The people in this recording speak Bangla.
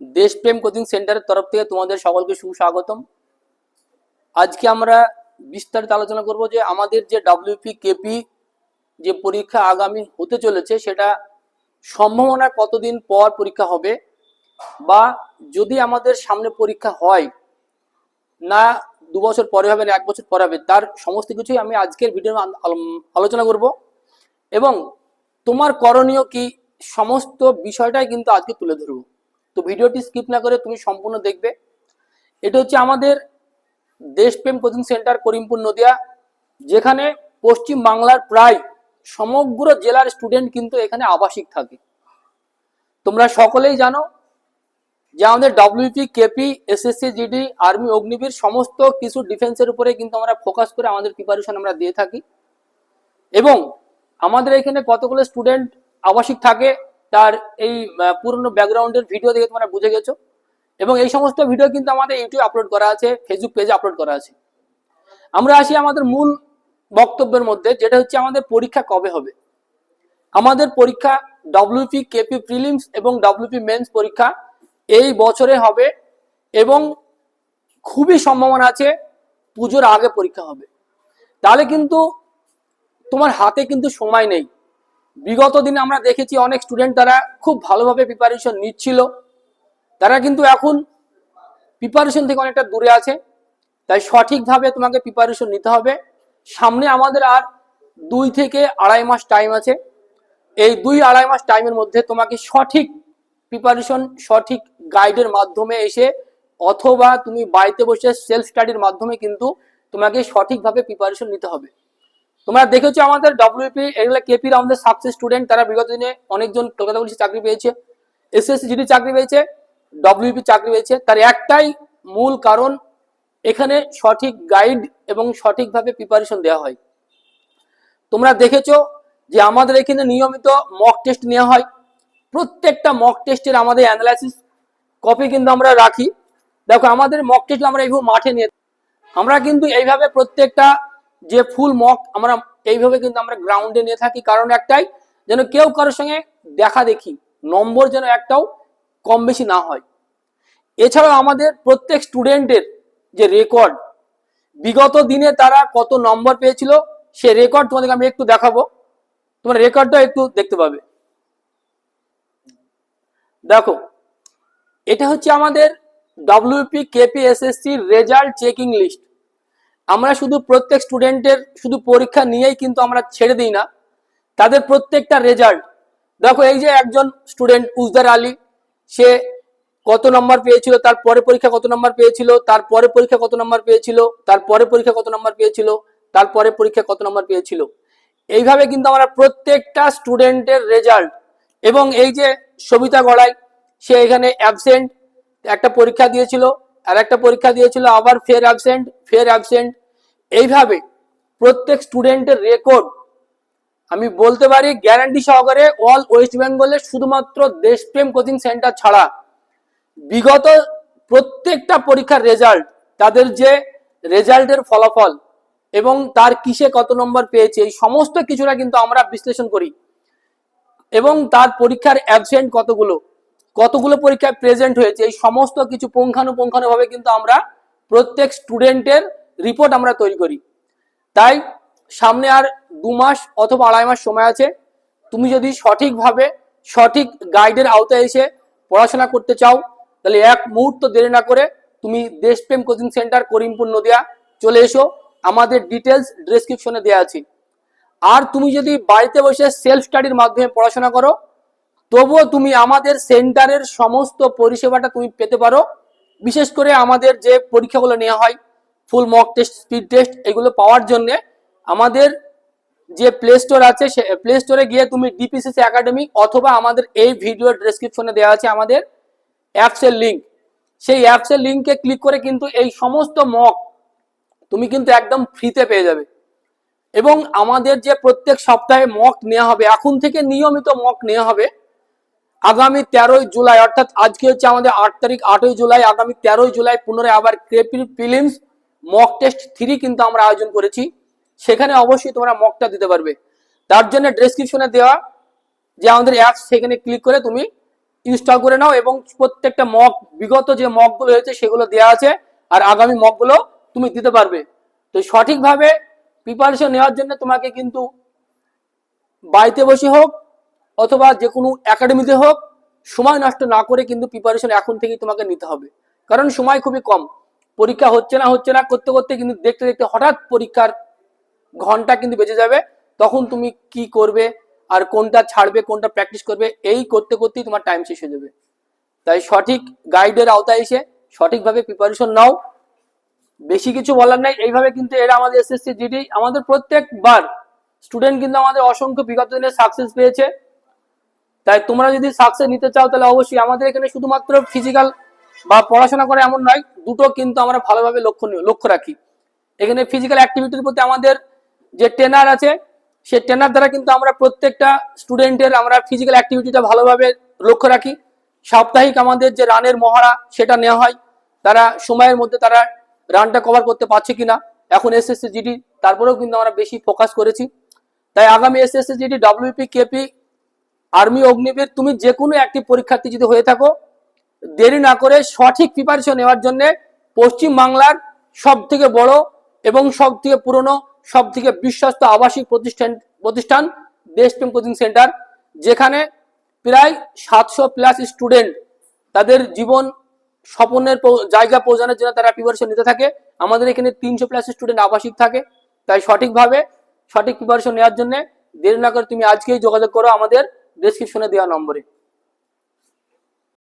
দেশপ্রেম কোচিং সেন্টারের তরফ থেকে তোমাদের সকলকে সুস্বাগতম। আজকে আমরা বিস্তারিত আলোচনা করব যে আমাদের যে ডাব্লিউপি কেপি যে পরীক্ষা আগামী হতে চলেছে, সেটা সম্ভাবনা কতদিন পর পরীক্ষা হবে বা যদি আমাদের সামনে পরীক্ষা হয়, না দু বছর পরে হবে, না এক বছর পরে হবে, তার সমস্ত কিছুই আমি আজকের ভিডিও আলোচনা করব। এবং তোমার করণীয় কি, সমস্ত বিষয়টাই কিন্তু আজকে তুলে ধরবো। তো ভিডিওটি স্কিপ না করে তুমি সম্পূর্ণ দেখবে। এটা হচ্ছে আমাদের দেশপ্রেম কোচিং সেন্টার করিমপুর নদিয়া, যেখানে পশ্চিম বাংলার প্রায় সমগ্র জেলার স্টুডেন্ট কিন্তু এখানে আবাসিক থাকে। তোমরা সকলেই জানো যে আমাদের WP KP SSC GD army Agniveer সমস্ত কিছু ডিফেন্সের উপরে কিন্তু আমরা ফোকাস করে আমাদের প্রিপারেশন আমরা দিয়ে থাকি। এবং আমাদের এখানে কতগুলো স্টুডেন্ট আবাসিক থাকে? তার এই পুরনো ব্যাকগ্রাউন্ডের ভিডিও দেখে তোমরা বুঝে গেছো। এবং এই সমস্ত ভিডিও কিন্তু আমাদের ইউটিউবে আপলোড করা আছে ফেসবুক পেজে আপলোড করা আছে। আমরা আসি আমাদের মূল বক্তব্যের মধ্যে, যেটা হচ্ছে আমাদের পরীক্ষা কবে হবে। আমাদের পরীক্ষা ডব্লিউপি কেপি প্রিলিমস এবং ডব্লিউপি মেন্স পরীক্ষা এই বছরে হবে এবং খুবই সম্ভাবনা আছে পুজোর আগে পরীক্ষা হবে। তাহলে কিন্তু তোমার হাতে কিন্তু সময় নেই। বিগত দিনে আমরা দেখেছি অনেক স্টুডেন্ট তারা খুব ভালোভাবে প্রিপারেশন নিচ্ছিল। তারা কিন্তু এখন প্রিপারেশন থেকে অনেকটা দূরে আছে। তাই সঠিকভাবে তোমাকে প্রিপারেশন নিতে হবে। সামনে আমাদের আর দুই থেকে আড়াই মাস টাইম আছে। এই দুই আড়াই মাস টাইমের মধ্যে তোমাকে সঠিক প্রিপারেশন সঠিক গাইডের মাধ্যমে এসে অথবা তুমি বাড়িতে বসে সেলফ স্টাডির মাধ্যমে কিন্তু তোমাকে সঠিকভাবে প্রিপারেশন নিতে হবে। তোমরা দেখেছ আমাদের ডব্লিউপি এগুলো কেপির আমাদের সাকসেস স্টুডেন্ট তারা বিগত দিনে অনেকজন কলকাতা পুলিশে চাকরি পেয়েছে এসএসসি জিডি চাকরি পেয়েছে ডব্লিউপি চাকরি পেয়েছে। তার একটাই মূল কারণ, এখানে সঠিক গাইড এবং সঠিকভাবে প্রিপারেশন দেওয়া হয়। তোমরা দেখেছ যে আমাদের এখানে নিয়মিত মক টেস্ট নেওয়া হয়। প্রত্যেকটা মক টেস্টের আমাদের অ্যানালাইসিস কপি কিন্তু আমরা রাখি। দেখো, আমাদের মক টেস্ট আমরা এইভাবে মাঠে নিয়ে আমরা কিন্তু এইভাবে প্রত্যেকটা যে ফুল মক আমরা এইভাবে কিন্তু আমরা গ্রাউন্ডে নিয়ে থাকি। কারণ একটাই, যেন কেউ কারোর সঙ্গে দেখা দেখি, নম্বর যেন একটাও কম বেশি না হয়। এছাড়াও আমাদের প্রত্যেক স্টুডেন্টের যে রেকর্ড বিগত দিনে তারা কত নম্বর পেয়েছিল, সে রেকর্ড তোমাদেরকে আমি একটু দেখাবো। তোমার রেকর্ডটা একটু দেখতে পাবে। দেখো, এটা হচ্ছে আমাদের WP KPSSC result checking list আমরা শুধু প্রত্যেক স্টুডেন্টের শুধু পরীক্ষা নিয়েই কিন্তু আমরা ছেড়ে দিই না। তাদের প্রত্যেকটা রেজাল্ট দেখো এই যে একজন স্টুডেন্ট উজদার আলী, সে কত নম্বর পেয়েছিল, তার পরে পরীক্ষা কত নম্বর পেয়েছিল, তার পরে পরীক্ষা কত নম্বর পেয়েছিল, তার পরে পরীক্ষা কত নম্বর পেয়েছিল, তার পরে পরীক্ষা কত নম্বর পেয়েছিল। এইভাবে কিন্তু আমরা প্রত্যেকটা স্টুডেন্টের রেজাল্ট এবং এই যে সবিতা গড়াই, সে এখানে অ্যাবসেন্ট একটা পরীক্ষা দিয়েছিল আর একটা পরীক্ষা দিয়েছিল, আবার ফের অ্যাবসেন্ট ফের অ্যাবসেন্ট এইভাবে প্রত্যেক স্টুডেন্টের রেকর্ড আমি বলতে পারি গ্যারান্টি সহকারে অল ওয়েস্ট বেঙ্গলে শুধুমাত্র দেশপ্রেম কোচিং সেন্টার ছাড়া বিগত প্রত্যেকটা পরীক্ষার রেজাল্ট তাদের যে রেজাল্টের ফলাফল এবং তার কিসে কত নম্বর পেয়েছে, এই সমস্ত কিছুটা কিন্তু আমরা বিশ্লেষণ করি। এবং তার পরীক্ষার অ্যাবসেন্ট কতগুলো কতগুলো পরীক্ষায় প্রেজেন্ট হয়েছে, এই সমস্ত কিছু পুঙ্খানুপুঙ্খানুভাবে কিন্তু আমরা প্রত্যেক স্টুডেন্টের রিপোর্ট আমরা তৈরি করি। তাই সামনে আর দু মাস অথবা আড়াই মাস সময় আছে। তুমি যদি সঠিকভাবে সঠিক গাইডের আওতায় এসে পড়াশোনা করতে চাও, তাহলে এক মুহূর্ত দেরি না করে তুমি দেশপ্রেম কোচিং সেন্টার করিমপুর, নদিয়া চলে এসো। আমাদের ডিটেলস ডেসক্রিপশনে দেওয়া আছে। আর তুমি যদি বাড়িতে বসে সেলফ স্টাডির মাধ্যমে পড়াশোনা করো, তবুও তুমি আমাদের সেন্টারের সমস্ত পরিষেবাটা তুমি পেতে পারো। বিশেষ করে আমাদের যে পরীক্ষাগুলো নেওয়া হয় full mock test speed test এগুলো পাওয়ার জন্য আমাদের যে প্লে স্টোর আছে সে প্লে স্টোরে গিয়ে তুমি ডিপিসিসি একাডেমি অথবা আমাদের এই ভিডিও ডেসক্রিপশনে দেওয়া আছে আমাদের অ্যাপসের লিঙ্ক সেই অ্যাপসের লিঙ্কে ক্লিক করে কিন্তু এই সমস্ত মক তুমি কিন্তু একদম ফ্রিতে পেয়ে যাবে। এবং আমাদের যে প্রত্যেক সপ্তাহে মক নেওয়া হবে, এখন থেকে নিয়মিত মক নেওয়া হবে আগামী তেরোই জুলাই, অর্থাৎ আজকে হচ্ছে আমাদের আট তারিখ, আটই জুলাই, আগামী তেরোই জুলাই পুনরায় আবার KP prelims mock test three কিন্তু আমরা আয়োজন করেছি। সেখানে অবশ্যই তোমরা মকটা দিতে পারবে। তার জন্য ডেসক্রিপশনে দেওয়া যে আমাদের অ্যাপস সেখানে ক্লিক করে তুমি ইনস্টল করে নাও এবং প্রত্যেকটা মক বিগত যে মকগুলো হয়েছে সেগুলো দেওয়া আছে আর আগামী মকগুলো তুমি দিতে পারবে। তো সঠিকভাবে প্রিপারেশন নেওয়ার জন্য তোমাকে কিন্তু বাড়িতে বসে হোক অথবা যে কোনো একাডেমিতে হোক, সময় নষ্ট না করে কিন্তু প্রিপারেশন এখন থেকেই তোমাকে নিতে হবে। কারণ সময় খুবই কম। পরীক্ষা হচ্ছে না হচ্ছে না, করতে করতে কিন্তু দেখতে দেখতে হঠাৎ পরীক্ষার ঘণ্টা কিন্তু বেঁচে যাবে। তখন তুমি কি করবে আর কোনটা ছাড়বে, কোনটা প্র্যাকটিস করবে, এই করতে, করতেই তোমার টাইম শেষ হয়ে যাবে। তাই সঠিক গাইডের আওতায় এসে সঠিকভাবে প্রিপারেশন নাও। বেশি কিছু বলার নাই। এইভাবে কিন্তু এরা আমাদের এসএসসি জিডি আমাদের প্রত্যেকবার স্টুডেন্ট কিন্তু আমাদের অসংখ্য বিগত দিনে সাকসেস পেয়েছে। তাই তোমরা যদি সাকসেস নিতে চাও, তাহলে অবশ্যই আমাদের এখানে শুধুমাত্র ফিজিক্যাল বা পড়াশোনা করে এমন নয়, দুটো কিন্তু আমরা ভালোভাবে লক্ষ্য লক্ষ্য রাখি। এখানে ফিজিক্যাল অ্যাক্টিভিটির প্রতি আমাদের যে ট্রেনার আছে সেই ট্রেনার দ্বারা কিন্তু আমরা প্রত্যেকটা স্টুডেন্টের আমরা ফিজিক্যাল অ্যাক্টিভিটিটা ভালোভাবে লক্ষ্য রাখি। সাপ্তাহিক আমাদের যে রানের মহড়া, সেটা নেওয়া হয়। তারা সময়ের মধ্যে তারা রানটা কভার করতে পারছে কিনা, এখন এসএসসি জিডি তারপরেও কিন্তু আমরা বেশি ফোকাস করেছি। তাই আগামী SSC GD WP KP army Agniveer তুমি যে কোনো একটি পরীক্ষার্থী যদি হয়ে থাকো দেরি না করে সঠিক প্রিপারেশন নেওয়ার জন্য পশ্চিম বাংলার সব থেকে বড় এবং সব থেকে পুরনো সব থেকে বিশ্বস্ত আবাসিক প্রতিষ্ঠান প্রতিষ্ঠান দেশপ্রেম কোচিং সেন্টার, যেখানে প্রায় সাতশো প্লাস স্টুডেন্ট তাদের জীবন স্বপ্নের জায়গা পৌঁছানোর জন্য তারা প্রিপারেশন নিতে থাকে। আমাদের এখানে তিনশো প্লাস স্টুডেন্ট আবাসিক থাকে। তাই সঠিকভাবে সঠিক প্রিপারেশন নেওয়ার জন্য দেরি না করে তুমি আজকেই যোগাযোগ করো আমাদের ডেসক্রিপশনে দেওয়া নম্বরে।